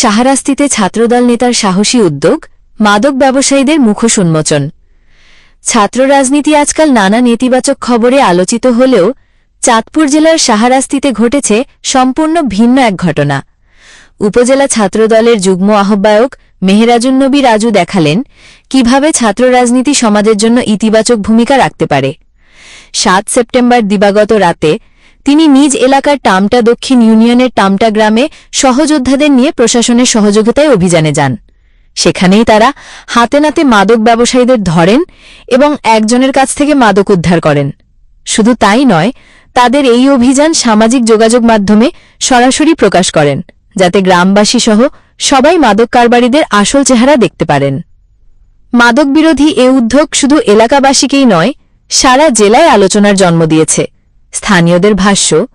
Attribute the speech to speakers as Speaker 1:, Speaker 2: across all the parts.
Speaker 1: সাহারাস্তিতে ছাত্রদল নেতার সাহসী উদ্যোগ, মাদক ব্যবসায়ীদের মুখোশ উন্মোচন। ছাত্র রাজনীতি আজকাল নানা নেতিবাচক খবরে আলোচিত হলেও চাঁদপুর জেলার সাহারাস্তিতে ঘটেছে সম্পূর্ণ ভিন্ন এক ঘটনা। উপজেলা ছাত্রদলের যুগ্ম আহ্বায়ক মেহেরাজুন্নবী রাজু দেখালেন কীভাবে ছাত্র রাজনীতি সমাজের জন্য ইতিবাচক ভূমিকা রাখতে পারে। সাত সেপ্টেম্বর দিবাগত রাতে তিনি নিজ এলাকার টামটা দক্ষিণ ইউনিয়নের টামটা গ্রামে সহযোদ্ধাদের নিয়ে প্রশাসনের সহযোগিতায় অভিযানে যান। সেখানেই তারা হাতে নাতে মাদক ব্যবসায়ীদের ধরেন এবং একজনের কাছ থেকে মাদক উদ্ধার করেন। শুধু তাই নয়, তাদের এই অভিযান সামাজিক যোগাযোগ মাধ্যমে সরাসরি প্রকাশ করেন, যাতে গ্রামবাসী সহ সবাই মাদক কারবারিদের আসল চেহারা দেখতে পারেন। মাদক বিরোধী এ উদ্যোগ শুধু এলাকাবাসীকেই নয়, সারা জেলায় আলোচনার জন্ম দিয়েছে। স্থানীয়দের ভাষ্য,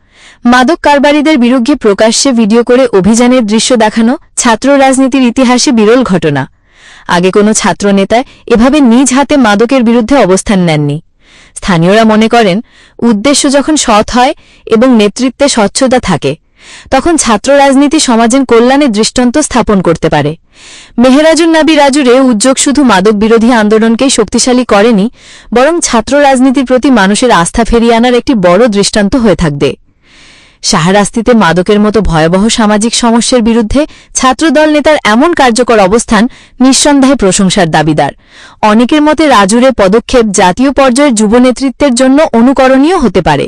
Speaker 1: মাদক কারবারিদের বিরুদ্ধে প্রকাশ্যে ভিডিও করে অভিযানের দৃশ্য দেখানো ছাত্র রাজনীতির ইতিহাসে বিরল ঘটনা। আগে কোনো ছাত্রনেতা এভাবে নিজ হাতে মাদকের বিরুদ্ধে অবস্থান নেননি। স্থানীয়রা মনে করেন, উদ্দেশ্য যখন সৎ হয় এবং নেতৃত্বে স্বচ্ছতা থাকে, তখন ছাত্র রাজনীতি সমাজের কল্যাণে দৃষ্টান্ত স্থাপন করতে পারে। মেহেরাজুন নাবি রাজুরে উদ্যোগ শুধু মাদক বিরোধী আন্দোলনকেই শক্তিশালী করেনি, বরং ছাত্র রাজনীতির প্রতি মানুষের আস্থা ফেরিয়ে আনার একটি বড় দৃষ্টান্ত হয়ে থাকবে। সাহারাস্তিতে মাদকের মতো ভয়াবহ সামাজিক সমস্যার বিরুদ্ধে ছাত্রদল নেতার এমন কার্যকর অবস্থান নিঃসন্দেহে প্রশংসার দাবিদার। অনেকের মতে রাজুরে পদক্ষেপ জাতীয় পর্যায়ের যুব নেতৃত্বের জন্য অনুকরণীয় হতে পারে।